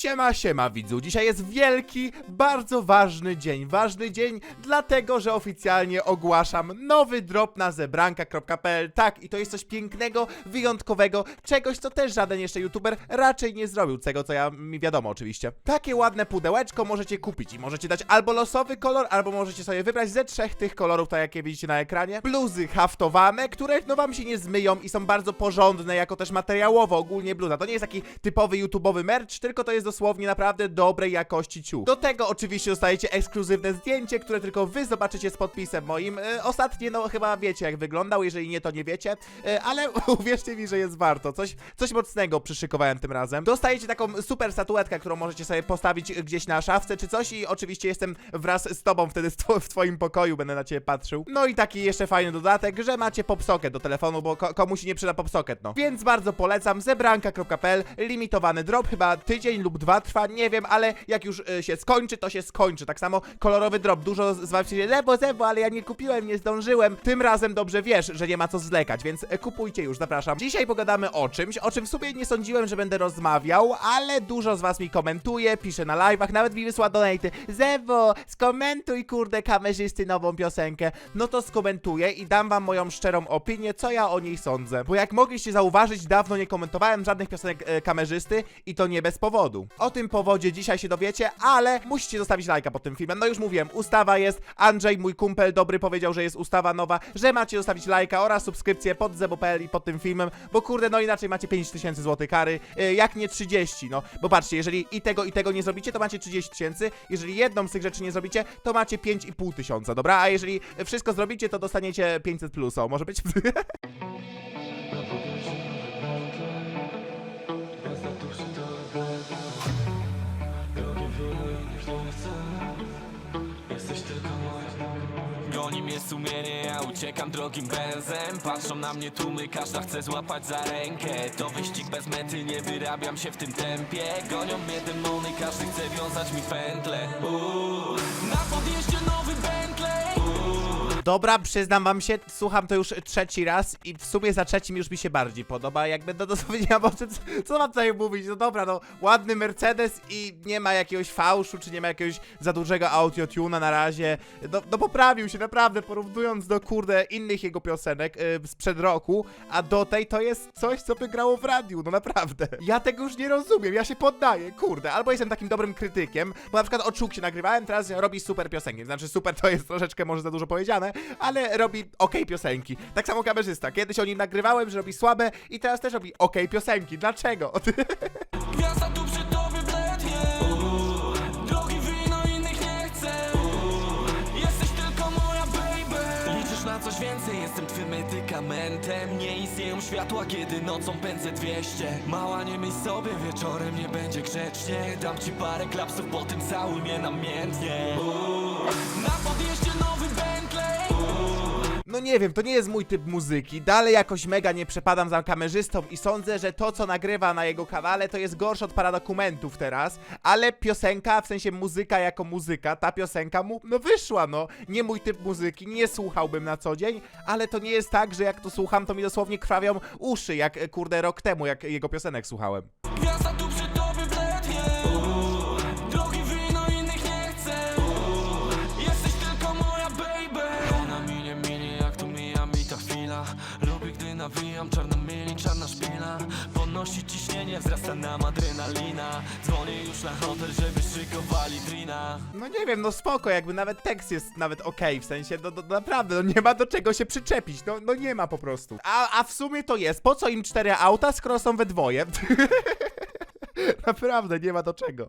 Siema, siema widzu. Dzisiaj jest wielki, bardzo ważny dzień. Ważny dzień dlatego, że oficjalnie ogłaszam nowy drop na zebranka.pl. Tak, i to jest coś pięknego, wyjątkowego, czegoś, co też żaden jeszcze youtuber raczej nie zrobił, tego co ja mi wiadomo oczywiście. Takie ładne pudełeczko możecie kupić i możecie dać albo losowy kolor, albo możecie sobie wybrać ze trzech tych kolorów, tak jakie widzicie na ekranie. Bluzy haftowane, które no wam się nie zmyją i są bardzo porządne, jako też materiałowo ogólnie bluza. To nie jest taki typowy YouTube'owy merch, tylko to jest dosłownie naprawdę dobrej jakości ciuch. Do tego oczywiście dostajecie ekskluzywne zdjęcie, które tylko wy zobaczycie z podpisem moim. E, ostatnie, no chyba wiecie jak wyglądał, jeżeli nie, to nie wiecie, e, ale uwierzcie mi, że jest warto. Coś, coś mocnego przyszykowałem tym razem. Dostajecie taką super statuetkę, którą możecie sobie postawić gdzieś na szafce czy coś i oczywiście jestem wraz z tobą wtedy w twoim pokoju, będę na ciebie patrzył. No i taki jeszcze fajny dodatek, że macie popsocket do telefonu, bo ko komuś nie przyda popsocket, no. Więc bardzo polecam zebranka.pl, limitowany drop, chyba tydzień lub dwa trwa, nie wiem, ale jak już y, się skończy, to się skończy. Tak samo kolorowy drop, dużo z wam się zebo, zebo, ale ja nie kupiłem, nie zdążyłem. Tym razem dobrze wiesz, że nie ma co zwlekać, więc e, kupujcie już, zapraszam. Dzisiaj pogadamy o czymś, o czym w sumie nie sądziłem, że będę rozmawiał, ale dużo z was mi komentuje, pisze na live'ach, nawet mi wysła donaty. Zewo, skomentuj kurde kamerzysty nową piosenkę. No to skomentuję i dam wam moją szczerą opinię, co ja o niej sądzę. Bo jak mogliście zauważyć, dawno nie komentowałem żadnych piosenek e, kamerzysty i to nie bez powodu. O tym powodzie dzisiaj się dowiecie, ale musicie zostawić lajka pod tym filmem. No już mówiłem, ustawa jest. Andrzej, mój kumpel dobry, powiedział, że jest ustawa nowa, że macie zostawić lajka oraz subskrypcję pod zebo.pl i pod tym filmem, bo kurde, no inaczej macie 5000 zł kary, e, jak nie 30, no. Bo patrzcie, jeżeli i tego, i tego nie zrobicie, to macie 30 tysięcy, jeżeli jedną z tych rzeczy nie zrobicie, to macie 5,5 tysiąca, dobra? A jeżeli wszystko zrobicie, to dostaniecie 500 plus, o, może być? mnie sumienie, ja uciekam drogim benzem Patrzą na mnie tłumy, każda chce złapać za rękę. To wyścig bez mety, nie wyrabiam się w tym tempie. Gonią mnie demony, każdy chce wiązać mi pętle. Uuu. Na podjeździe nowy Bentley Dobra, przyznam wam się, słucham to już trzeci raz i w sumie za trzecim już mi się bardziej podoba. Jakby no dosłownie nie mam o czym, co mam tutaj mówić? No dobra, no ładny Mercedes i nie ma jakiegoś fałszu, czy nie ma jakiegoś za dużego autotuna na razie. No, no poprawił się naprawdę, porównując do kurde innych jego piosenek yy, sprzed roku, a do tej to jest coś, co by grało w radiu, no naprawdę. Ja tego już nie rozumiem, ja się poddaję, kurde, albo jestem takim dobrym krytykiem, bo na przykład o Czuksie nagrywałem, teraz robi super piosenki, znaczy super to jest troszeczkę może za dużo powiedziane, ale robi okej piosenki. Tak samo kamerzysta, kiedyś o nim nagrywałem, że robi słabe i teraz też robi okej piosenki, dlaczego? Gwiazda tu przy tobie blednie. Drogi wino innych nie chcę. Jesteś tylko moja baby. Liczysz na coś więcej, jestem twym medykamentem. Nie istnieją światła, kiedy nocą pędzę 200 Mała nie myśl sobie, wieczorem nie będzie grzecznie. Dam ci parę klapsów, potem całuj mnie namiętnie. Na podjeździe nowy Bentley No nie wiem, to nie jest mój typ muzyki. Dalej jakoś mega nie przepadam za kamerzystą i sądzę, że to, co nagrywa na jego kanale, to jest gorsze od paradokumentów teraz. Ale piosenka, w sensie muzyka jako muzyka, ta piosenka mu, no wyszła, no. Nie mój typ muzyki, nie słuchałbym na co dzień, ale to nie jest tak, że jak to słucham, to mi dosłownie krwawią uszy, jak e, kurde rok temu, jak jego piosenek słuchałem. Gwiazda nawijam czarna Podnosi ciśnienie, wzrasta nam adrenalina Dzwonię już na hotel, żeby szykowali drina No nie wiem, no spoko, jakby nawet tekst jest nawet okej, w sensie, no, no naprawdę, no nie ma do czego się przyczepić, no, no nie ma po prostu. A, a w sumie to jest, po co im cztery auta, skoro są we dwoje? naprawdę, nie ma do czego.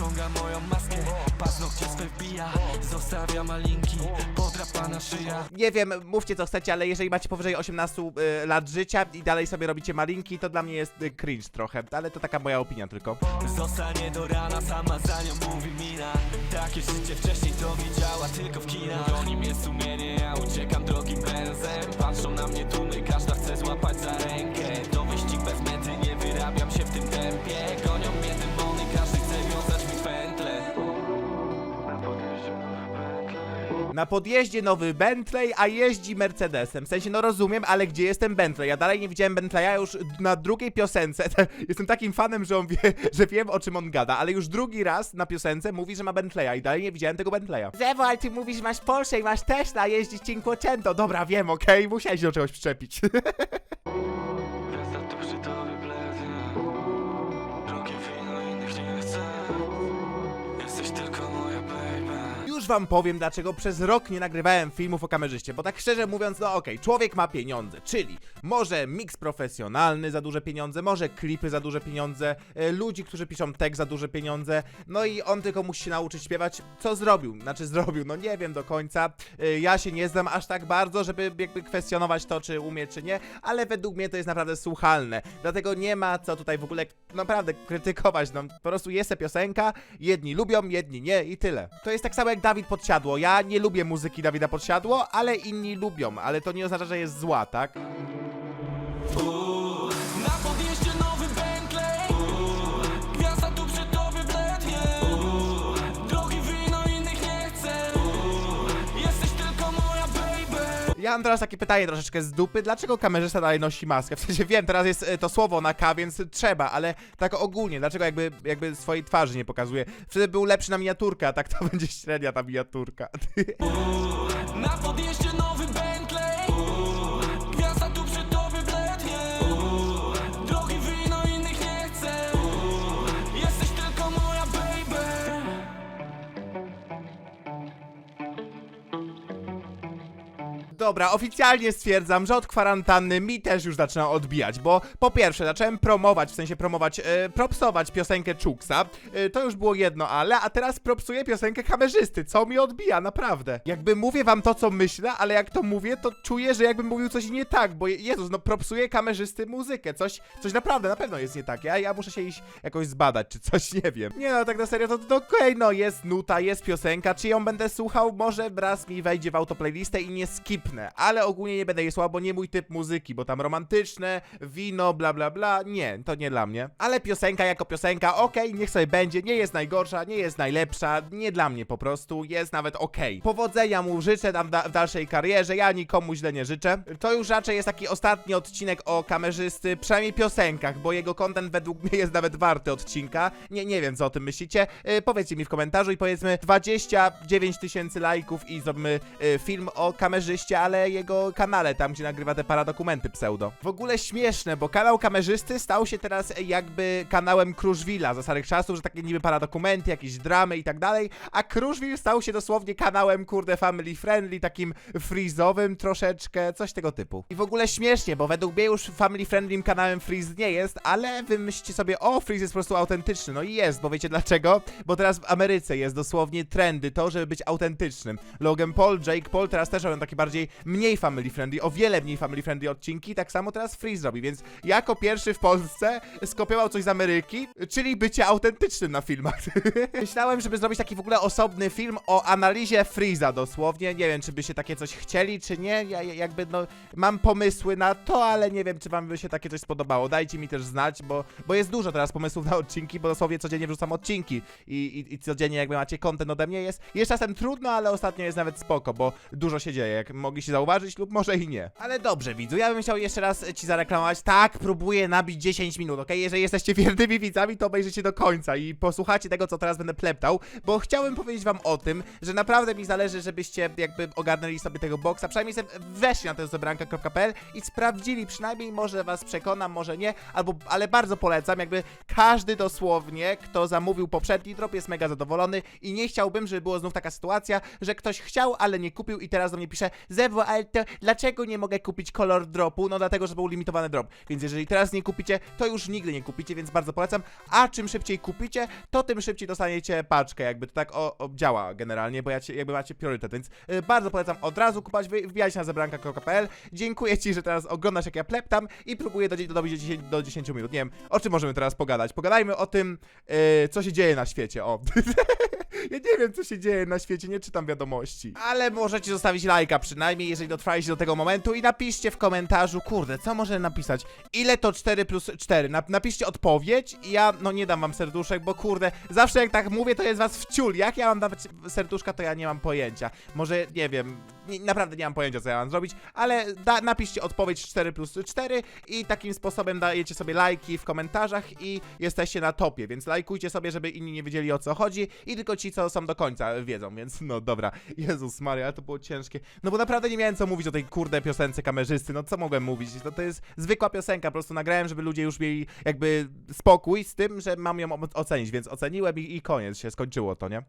Ściąga moją maskę, paznokcie swe wbija. Zostawia malinki, podrapana szyja. Nie wiem, mówcie co chcecie, ale jeżeli macie powyżej 18 y, lat życia i dalej sobie robicie malinki, to dla mnie jest y, cringe trochę, ale to taka moja opinia tylko. Zostanie do rana, sama za nią mówi mina. Takie życie wcześniej to widziała tylko w kinach. Goni mnie sumienie, ja uciekam drogim benzem Patrzą na mnie tłumy, każda chce złapać za rękę. To wyścig bez mety, nie wyrabiam się Na podjeździe nowy Bentley, a jeździ Mercedesem. W sensie, no rozumiem, ale gdzie jest ten Bentley? Ja dalej nie widziałem Bentleya już na drugiej piosence. Jestem takim fanem, że on wie, że wiem o czym on gada, ale już drugi raz na piosence mówi, że ma Bentleya i dalej nie widziałem tego Bentleya. Zewo, ale ty mówisz, masz Porsche i masz Tesla, jeździsz Cinquecento. Dobra, wiem, okej, musiałeś się do czegoś przyczepić. wam powiem, dlaczego przez rok nie nagrywałem filmów o kamerzyście, bo tak szczerze mówiąc, no okej, człowiek ma pieniądze, czyli może mix profesjonalny za duże pieniądze, może klipy za duże pieniądze, e, ludzi, którzy piszą tekst za duże pieniądze, no i on tylko musi się nauczyć śpiewać, co zrobił, znaczy zrobił, no nie wiem do końca, E, ja się nie znam aż tak bardzo, żeby jakby kwestionować to, czy umie, czy nie, ale według mnie to jest naprawdę słuchalne, dlatego nie ma co tutaj w ogóle naprawdę krytykować, no po prostu jest ta piosenka, jedni lubią, jedni nie i tyle. To jest tak samo jak Dawid Podsiadło, ja nie lubię muzyki Dawida Podsiadło, ale inni lubią, ale to nie oznacza, że jest zła, tak? Ja mam teraz takie pytanie troszeczkę z dupy, dlaczego kamerzysta dalej nosi maskę? W sensie wiem, teraz jest e, to słowo na K, więc trzeba, ale tak ogólnie, dlaczego jakby, jakby swojej twarzy nie pokazuje? Wtedy był lepszy na miniaturkę, a tak to będzie średnia ta miniaturka. Na podjeździe nowy Bentley Dobra, oficjalnie stwierdzam, że od kwarantanny mi też już zaczyna odbijać, bo po pierwsze zacząłem promować, w sensie promować, e, propsować piosenkę Czuksa, e, to już było jedno ale, a teraz propsuję piosenkę kamerzysty, co mi odbija, naprawdę. Jakby mówię wam to, co myślę, ale jak to mówię, to czuję, że jakbym mówił coś nie tak, bo Je- Jezus, no propsuję kamerzysty muzykę, coś, coś naprawdę, na pewno jest nie tak, ja, ja muszę się iść jakoś zbadać, czy coś, nie wiem. Nie no, tak na serio, to, to okej, no jest nuta, jest piosenka, czy ją będę słuchał, może raz mi wejdzie w autoplaylistę i nie ale ogólnie nie będę jej słuchał, bo nie mój typ muzyki, bo tam romantyczne, wino, bla bla bla, nie, to nie dla mnie. Ale piosenka jako piosenka, okej, niech sobie będzie, nie jest najgorsza, nie jest najlepsza, nie dla mnie po prostu, jest nawet okej. Powodzenia mu życzę tam da w dalszej karierze, ja nikomu źle nie życzę. To już raczej jest taki ostatni odcinek o kamerzysty, przynajmniej piosenkach, bo jego content według mnie jest nawet warty odcinka. Nie, nie wiem co o tym myślicie, yy, powiedzcie mi w komentarzu i powiedzmy 29 tysięcy lajków i zrobimy yy, film o kamerzyście, ale jego kanale, tam gdzie nagrywa te paradokumenty pseudo. W ogóle śmieszne, bo kanał kamerzysty stał się teraz jakby kanałem Kruszwila za starych czasów, że takie niby paradokumenty, jakieś dramy i tak dalej, a Kruszwil stał się dosłownie kanałem, kurde, family friendly, takim freezowym troszeczkę, coś tego typu. I w ogóle śmiesznie, bo według mnie już family friendlym kanałem Freeze nie jest, ale wy myślicie sobie, o, Freeze jest po prostu autentyczny. No i jest, bo wiecie dlaczego? Bo teraz w Ameryce jest dosłownie trendy to, żeby być autentycznym. Logan Paul, Jake Paul teraz też robią takie bardziej, mniej family friendly, o wiele mniej family friendly odcinki, tak samo teraz Freeze robi, więc jako pierwszy w Polsce skopiował coś z Ameryki, czyli bycie autentycznym na filmach. Myślałem, żeby zrobić taki w ogóle osobny film o analizie Freeza dosłownie, nie wiem, czy by się takie coś chcieli, czy nie, ja ja- jakby no, mam pomysły na to, ale nie wiem, czy wam by się takie coś spodobało, dajcie mi też znać, bo, bo jest dużo teraz pomysłów na odcinki, bo dosłownie codziennie wrzucam odcinki i, i, i codziennie jakby macie content ode mnie, jest, jest czasem trudno, ale ostatnio jest nawet spoko, bo dużo się dzieje, jak mogliście zauważyć lub może i nie. Ale dobrze, widzu, ja bym chciał jeszcze raz ci zareklamować, tak, próbuję nabić 10 minut, okej, jeżeli jesteście wiernymi widzami, to obejrzyjcie do końca i posłuchacie tego, co teraz będę pleptał, bo chciałem powiedzieć wam o tym, że naprawdę mi zależy, żebyście jakby ogarnęli sobie tego boksa, przynajmniej sobie weszli na ten zebranka.pl i sprawdzili, przynajmniej może was przekonam, może nie, albo, ale bardzo polecam, jakby każdy dosłownie, kto zamówił poprzedni drop jest mega zadowolony i nie chciałbym, żeby było znów taka sytuacja, że ktoś chciał, ale nie kupił i teraz do mnie pisze, Zewo, ale to dlaczego nie mogę kupić kolor dropu? No dlatego, że był limitowany drop, więc jeżeli teraz nie kupicie, to już nigdy nie kupicie, więc bardzo polecam, a czym szybciej kupicie, to tym szybciej dostaniecie paczkę, jakby to tak o, o działa generalnie, bo ja cię, jakby macie priorytet, więc y, bardzo polecam od razu kupować, wbijać na zebranka.pl. Dziękuję ci, że teraz oglądasz jak ja pleptam i próbuję do, dobić do 10, do 10 minut. Nie wiem, o czym możemy teraz pogadać. Pogadajmy o tym, y, co się dzieje na świecie, o. Ja nie wiem, co się dzieje na świecie, nie czytam wiadomości. Ale możecie zostawić lajka przynajmniej, jeżeli dotrwaliście do tego momentu i napiszcie w komentarzu, kurde, co może napisać? Ile to 4 plus 4? Nap napiszcie odpowiedź i ja, no nie dam wam serduszek, bo kurde, zawsze jak tak mówię, to jest was wciul. Jak ja mam dawać serduszka, to ja nie mam pojęcia. Może, nie wiem, nie, naprawdę nie mam pojęcia, co ja mam zrobić, ale da, napiszcie odpowiedź 4 plus 4 i takim sposobem dajecie sobie lajki w komentarzach i jesteście na topie, więc lajkujcie sobie, żeby inni nie wiedzieli o co chodzi i tylko ci, co są do końca wiedzą, więc no dobra. Jezus Maria, to było ciężkie. No bo naprawdę nie miałem co mówić o tej kurde piosence kamerzysty, no co mogłem mówić? No to jest zwykła piosenka, po prostu nagrałem, żeby ludzie już mieli jakby spokój z tym, że mam ją ocenić, więc oceniłem i, i koniec, się skończyło to, nie?